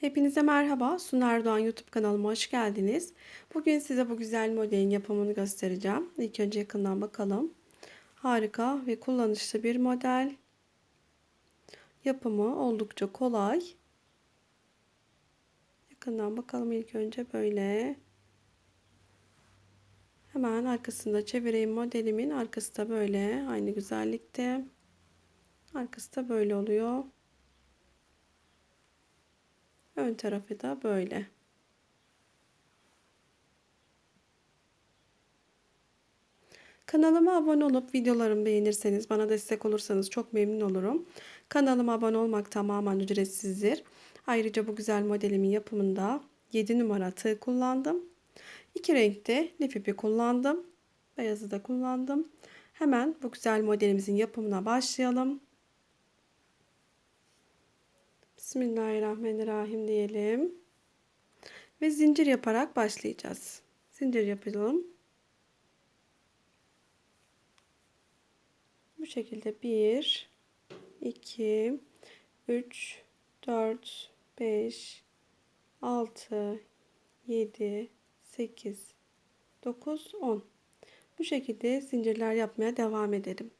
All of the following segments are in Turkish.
Hepinize merhaba. Suna Erdoğan YouTube kanalıma hoş geldiniz. Bugün size bu güzel modelin yapımını göstereceğim. İlk önce yakından bakalım. Harika ve kullanışlı bir model. Yapımı oldukça kolay. Yakından bakalım ilk önce böyle. Hemen arkasında çevireyim modelimin. Arkası da böyle. Aynı güzellikte. Arkası da böyle oluyor. Ön tarafı da böyle. Kanalıma abone olup videolarımı beğenirseniz, bana destek olursanız çok memnun olurum. Kanalıma abone olmak tamamen ücretsizdir. Ayrıca bu güzel modelimin yapımında 7 numara tığ kullandım. İki renkte lif ipi kullandım. Beyazı da kullandım. Hemen bu güzel modelimizin yapımına başlayalım. Bismillahirrahmanirrahim diyelim. Ve zincir yaparak başlayacağız. Zincir yapalım. Bu şekilde 1 2 3 4 5 6 7 8 9 10 bu şekilde zincirler yapmaya devam edelim.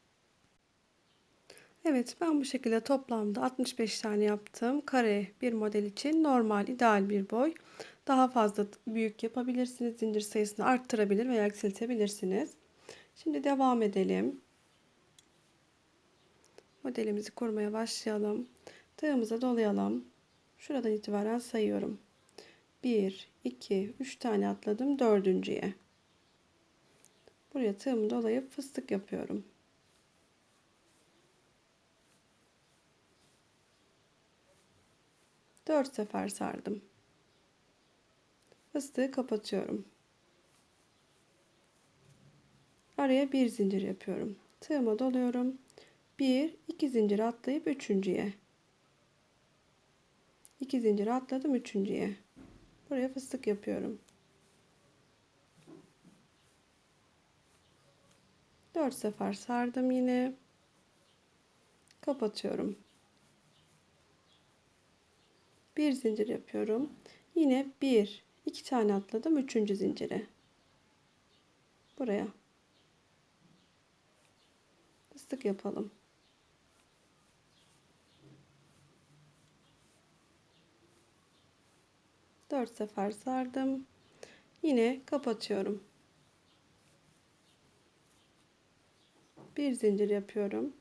Evet ben bu şekilde toplamda 65 tane yaptım. Kare bir model için normal ideal bir boy. Daha fazla büyük yapabilirsiniz. Zincir sayısını arttırabilir veya eksiltebilirsiniz. Şimdi devam edelim. Modelimizi kurmaya başlayalım. Tığımıza dolayalım. Şuradan itibaren sayıyorum. 1, 2, 3 tane atladım dördüncüye. Buraya tığımı dolayıp fıstık yapıyorum. 4 sefer sardım. Fıstığı kapatıyorum. Araya bir zincir yapıyorum. Tığıma doluyorum. 1 2 zincir atlayıp üçüncüye. 2 zincir atladım üçüncüye. Buraya fıstık yapıyorum. 4 sefer sardım yine. Kapatıyorum bir zincir yapıyorum. Yine bir, iki tane atladım. Üçüncü zincire. Buraya. Fıstık yapalım. Dört sefer sardım. Yine kapatıyorum. Bir zincir yapıyorum.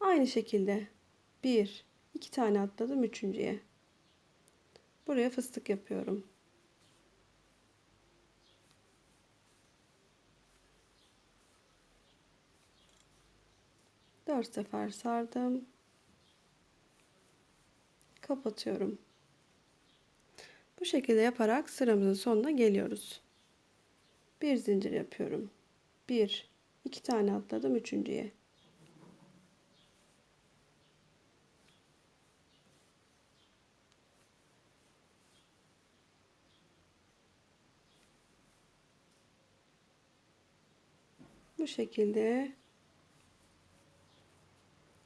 Aynı şekilde bir, iki tane atladım üçüncüye. Buraya fıstık yapıyorum. Dört sefer sardım. Kapatıyorum. Bu şekilde yaparak sıramızın sonuna geliyoruz. Bir zincir yapıyorum. Bir, iki tane atladım üçüncüye. Bu şekilde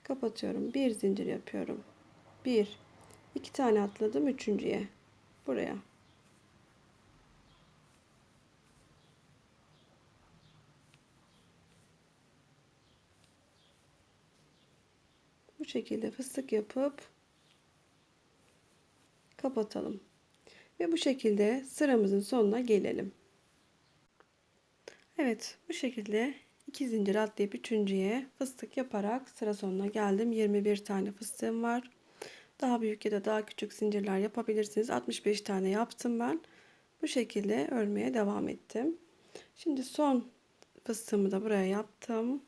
kapatıyorum. Bir zincir yapıyorum. Bir, iki tane atladım üçüncüye. Buraya. Bu şekilde fıstık yapıp kapatalım. Ve bu şekilde sıramızın sonuna gelelim. Evet bu şekilde 2 zincir atlayıp üçüncüye fıstık yaparak sıra sonuna geldim. 21 tane fıstığım var. Daha büyük ya da daha küçük zincirler yapabilirsiniz. 65 tane yaptım ben. Bu şekilde örmeye devam ettim. Şimdi son fıstığımı da buraya yaptım.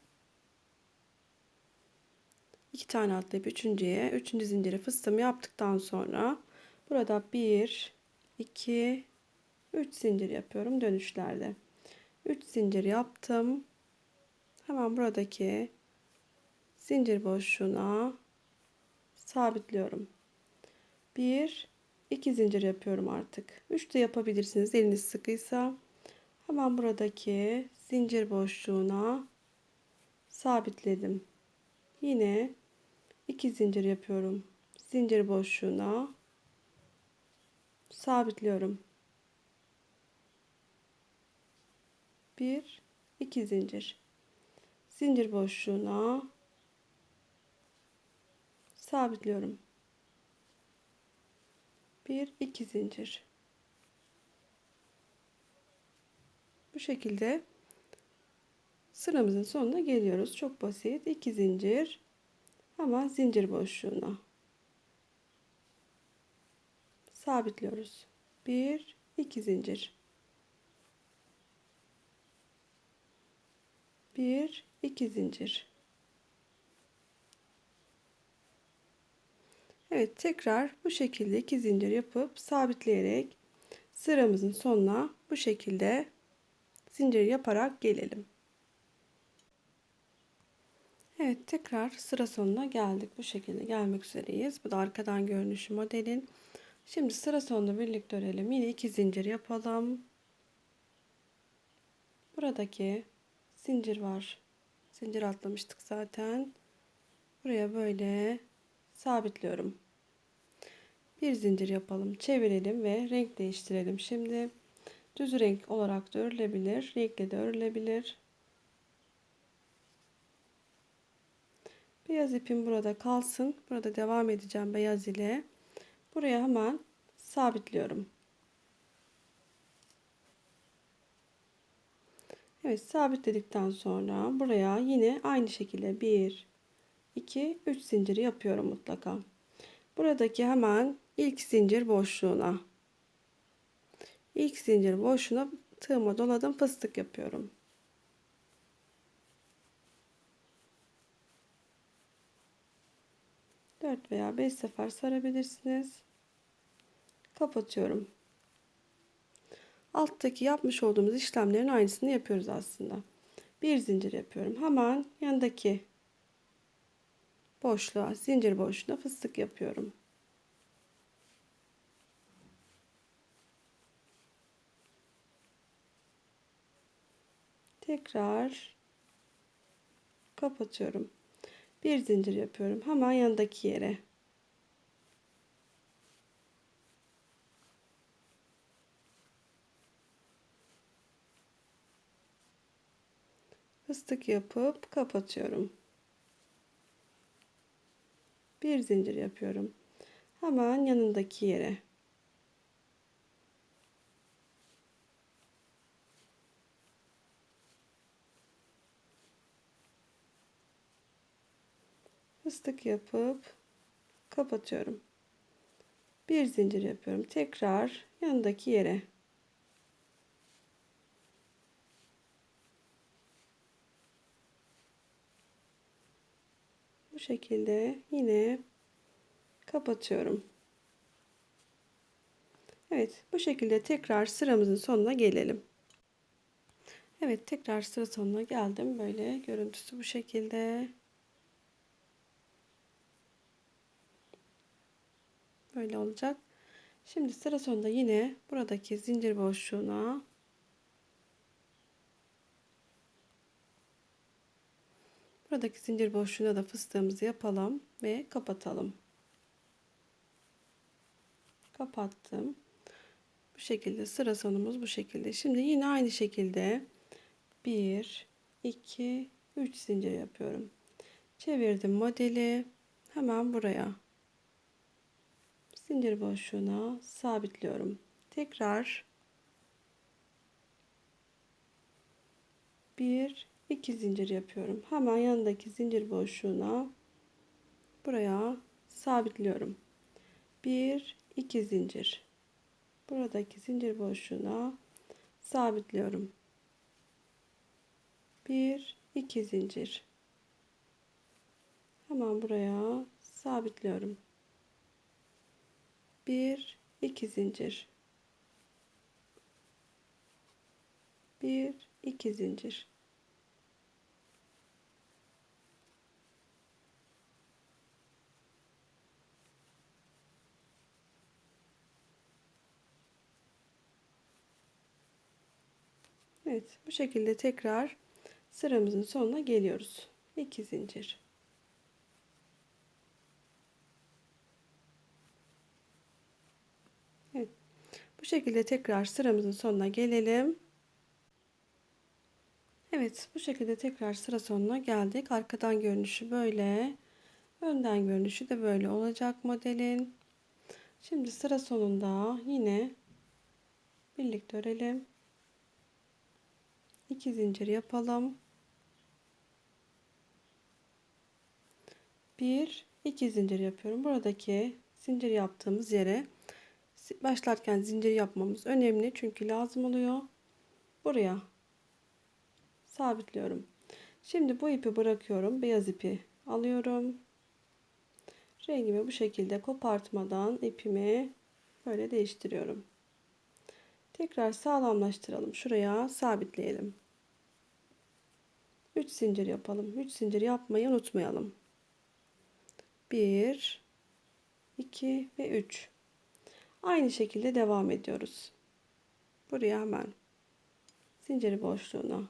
2 tane atlayıp üçüncüye, üçüncü zinciri fıstığımı yaptıktan sonra burada 1 2 3 zincir yapıyorum dönüşlerde. 3 zincir yaptım. Hemen buradaki zincir boşluğuna sabitliyorum. 1 2 zincir yapıyorum artık. 3 de yapabilirsiniz eliniz sıkıysa. Hemen buradaki zincir boşluğuna sabitledim. Yine 2 zincir yapıyorum. Zincir boşluğuna sabitliyorum. Bir, iki zincir. Zincir boşluğuna sabitliyorum. Bir, iki zincir. Bu şekilde sıramızın sonuna geliyoruz. Çok basit. 2 zincir ama zincir boşluğuna sabitliyoruz. 1 2 zincir. 1 2 zincir. Evet, tekrar bu şekilde 2 zincir yapıp sabitleyerek sıramızın sonuna bu şekilde zincir yaparak gelelim. Evet tekrar sıra sonuna geldik. Bu şekilde gelmek üzereyiz. Bu da arkadan görünüşü modelin. Şimdi sıra sonunda birlikte örelim. Yine iki zincir yapalım. Buradaki zincir var. Zincir atlamıştık zaten. Buraya böyle sabitliyorum. Bir zincir yapalım. Çevirelim ve renk değiştirelim. Şimdi düz renk olarak da örülebilir. Renkli de örülebilir. Beyaz ipim burada kalsın. Burada devam edeceğim beyaz ile. Buraya hemen sabitliyorum. Evet sabitledikten sonra buraya yine aynı şekilde 1 2 3 zincir yapıyorum mutlaka. Buradaki hemen ilk zincir boşluğuna ilk zincir boşluğuna tığıma doladım fıstık yapıyorum. 4 veya 5 sefer sarabilirsiniz. Kapatıyorum. Alttaki yapmış olduğumuz işlemlerin aynısını yapıyoruz aslında. Bir zincir yapıyorum. Hemen yanındaki boşluğa, zincir boşluğuna fıstık yapıyorum. Tekrar kapatıyorum bir zincir yapıyorum hemen yanındaki yere fıstık yapıp kapatıyorum bir zincir yapıyorum hemen yanındaki yere fıstık yapıp kapatıyorum. Bir zincir yapıyorum. Tekrar yanındaki yere. Şekilde yine kapatıyorum. Evet, bu şekilde tekrar sıramızın sonuna gelelim. Evet, tekrar sıra sonuna geldim. Böyle görüntüsü bu şekilde. Böyle olacak. Şimdi sıra sonunda yine buradaki zincir boşluğuna buradaki zincir boşluğuna da fıstığımızı yapalım ve kapatalım. Kapattım. Bu şekilde sıra sonumuz bu şekilde. Şimdi yine aynı şekilde 1 2 3 zincir yapıyorum. Çevirdim modeli. Hemen buraya zincir boşluğuna sabitliyorum. Tekrar bir iki zincir yapıyorum. Hemen yanındaki zincir boşluğuna buraya sabitliyorum. Bir iki zincir. Buradaki zincir boşluğuna sabitliyorum. Bir iki zincir. Hemen buraya sabitliyorum. 1 2 zincir 1 2 zincir Evet bu şekilde tekrar sıramızın sonuna geliyoruz 2 zincir Evet. Bu şekilde tekrar sıramızın sonuna gelelim. Evet bu şekilde tekrar sıra sonuna geldik. Arkadan görünüşü böyle. Önden görünüşü de böyle olacak modelin. Şimdi sıra sonunda yine birlikte örelim. 2 zincir yapalım. 1 2 zincir yapıyorum. Buradaki zincir yaptığımız yere başlarken zincir yapmamız önemli çünkü lazım oluyor. Buraya sabitliyorum. Şimdi bu ipi bırakıyorum. Beyaz ipi alıyorum. Rengimi bu şekilde kopartmadan ipimi böyle değiştiriyorum. Tekrar sağlamlaştıralım. Şuraya sabitleyelim. 3 zincir yapalım. 3 zincir yapmayı unutmayalım. 1 2 ve 3. Aynı şekilde devam ediyoruz. Buraya hemen zinciri boşluğuna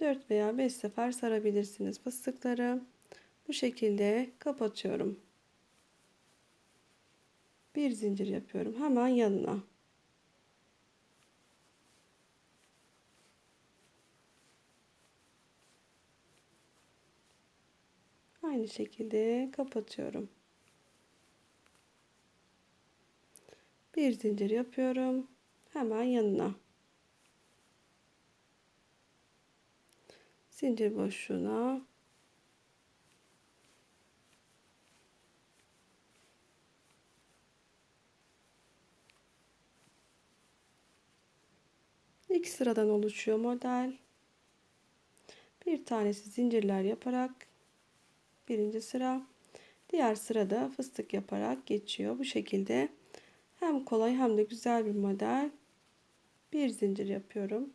4 veya 5 sefer sarabilirsiniz fıstıkları. Bu şekilde kapatıyorum. Bir zincir yapıyorum. Hemen yanına. Aynı şekilde kapatıyorum. Bir zincir yapıyorum. Hemen yanına. zincir boşluğuna İlk sıradan oluşuyor model. Bir tanesi zincirler yaparak birinci sıra. Diğer sırada fıstık yaparak geçiyor. Bu şekilde hem kolay hem de güzel bir model. Bir zincir yapıyorum.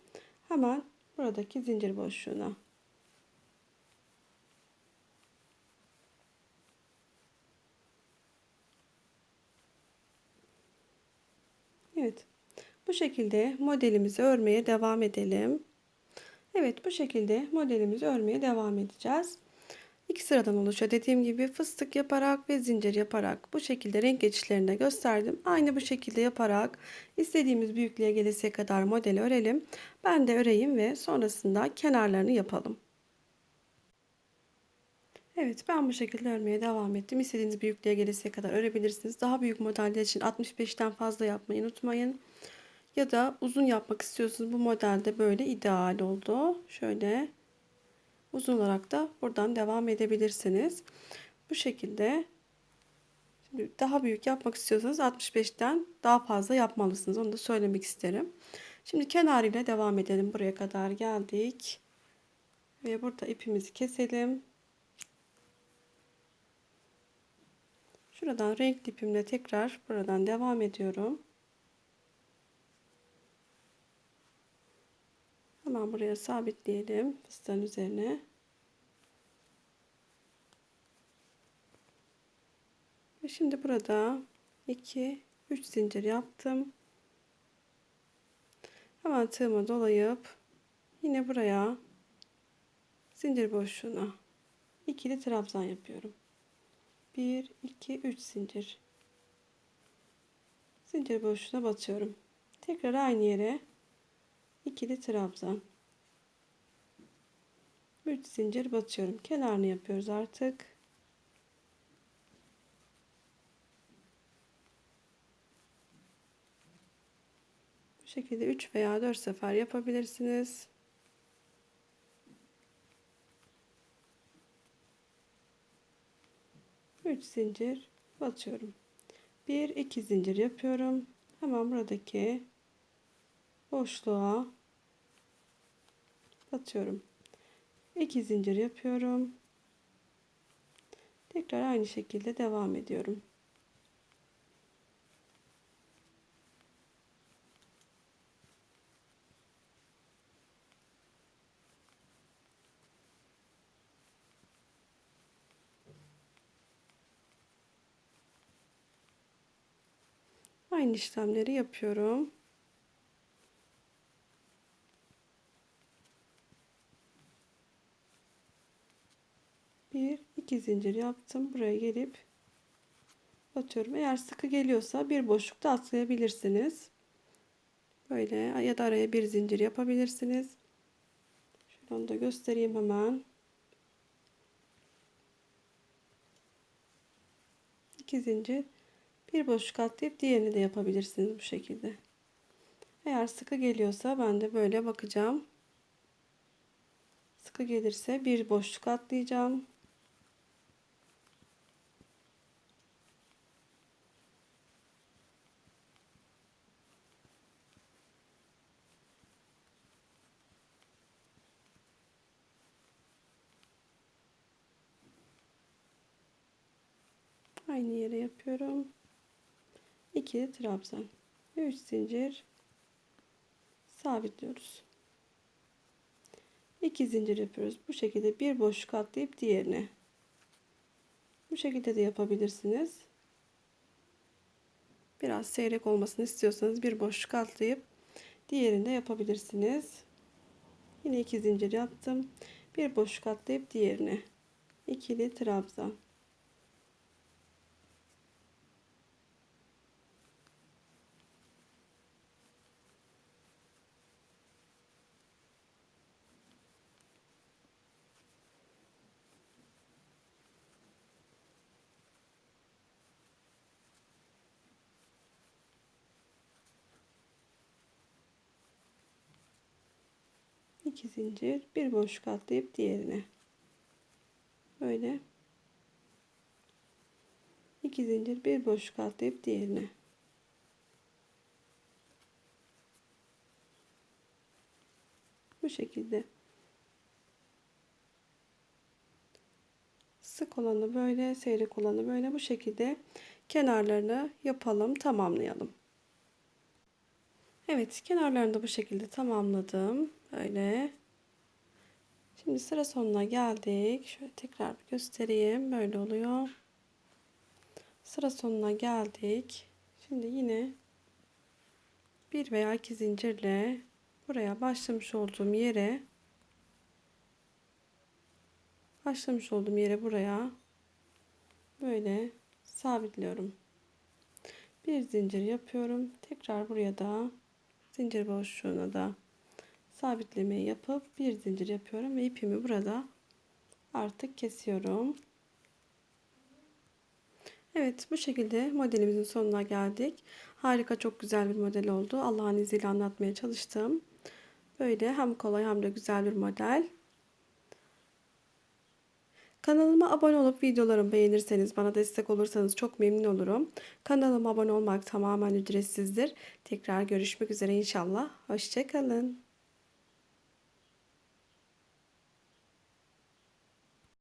Hemen buradaki zincir boşluğuna. Evet. Bu şekilde modelimizi örmeye devam edelim. Evet bu şekilde modelimizi örmeye devam edeceğiz. İki sıradan oluşuyor. Dediğim gibi fıstık yaparak ve zincir yaparak bu şekilde renk geçişlerinde gösterdim. Aynı bu şekilde yaparak istediğimiz büyüklüğe gelese kadar modeli örelim. Ben de öreyim ve sonrasında kenarlarını yapalım. Evet ben bu şekilde örmeye devam ettim. İstediğiniz büyüklüğe gelesiye kadar örebilirsiniz. Daha büyük modeller için 65'ten fazla yapmayı unutmayın. Ya da uzun yapmak istiyorsunuz. Bu modelde böyle ideal oldu. Şöyle uzun olarak da buradan devam edebilirsiniz. Bu şekilde Şimdi daha büyük yapmak istiyorsanız 65'ten daha fazla yapmalısınız. Onu da söylemek isterim. Şimdi kenarıyla devam edelim. Buraya kadar geldik. Ve burada ipimizi keselim. Şuradan renk ipimle tekrar buradan devam ediyorum. Hemen buraya sabitleyelim fıstığın üzerine. Ve şimdi burada 2 3 zincir yaptım. Hemen tığımı dolayıp yine buraya zincir boşluğuna ikili trabzan yapıyorum. 1 2 3 zincir zincir boşluğuna batıyorum tekrar aynı yere ikili trabzan 3 zincir batıyorum kenarını yapıyoruz artık bu şekilde 3 veya 4 sefer yapabilirsiniz 3 zincir batıyorum. 1 2 zincir yapıyorum. Hemen buradaki boşluğa batıyorum. 2 zincir yapıyorum. Tekrar aynı şekilde devam ediyorum. Aynı işlemleri yapıyorum. Bir, iki zincir yaptım. Buraya gelip batıyorum. Eğer sıkı geliyorsa bir boşlukta atlayabilirsiniz. Böyle ya da araya bir zincir yapabilirsiniz. Şöyle da göstereyim hemen. İki zincir bir boşluk atlayıp diğerini de yapabilirsiniz bu şekilde. Eğer sıkı geliyorsa ben de böyle bakacağım. Sıkı gelirse bir boşluk atlayacağım. Aynı yere yapıyorum. 2 trabzan ve 3 zincir sabitliyoruz. 2 zincir yapıyoruz. Bu şekilde bir boşluk atlayıp diğerine. Bu şekilde de yapabilirsiniz. Biraz seyrek olmasını istiyorsanız bir boşluk atlayıp diğerinde yapabilirsiniz. Yine iki zincir yaptım. Bir boşluk atlayıp diğerine. ikili trabzan. İki zincir bir boşluk atlayıp diğerine. Böyle. İki zincir bir boşluk atlayıp diğerine. Bu şekilde. Sık olanı böyle seyrek olanı böyle bu şekilde kenarlarını yapalım tamamlayalım. Evet kenarlarını da bu şekilde tamamladım. Böyle. Şimdi sıra sonuna geldik. Şöyle tekrar göstereyim. Böyle oluyor. Sıra sonuna geldik. Şimdi yine bir veya iki zincirle buraya başlamış olduğum yere başlamış olduğum yere buraya böyle sabitliyorum. Bir zincir yapıyorum. Tekrar buraya da zincir boşluğuna da sabitlemeyi yapıp bir zincir yapıyorum ve ipimi burada artık kesiyorum. Evet bu şekilde modelimizin sonuna geldik. Harika çok güzel bir model oldu. Allah'ın izniyle anlatmaya çalıştım. Böyle hem kolay hem de güzel bir model. Kanalıma abone olup videolarımı beğenirseniz, bana destek olursanız çok memnun olurum. Kanalıma abone olmak tamamen ücretsizdir. Tekrar görüşmek üzere inşallah. Hoşçakalın.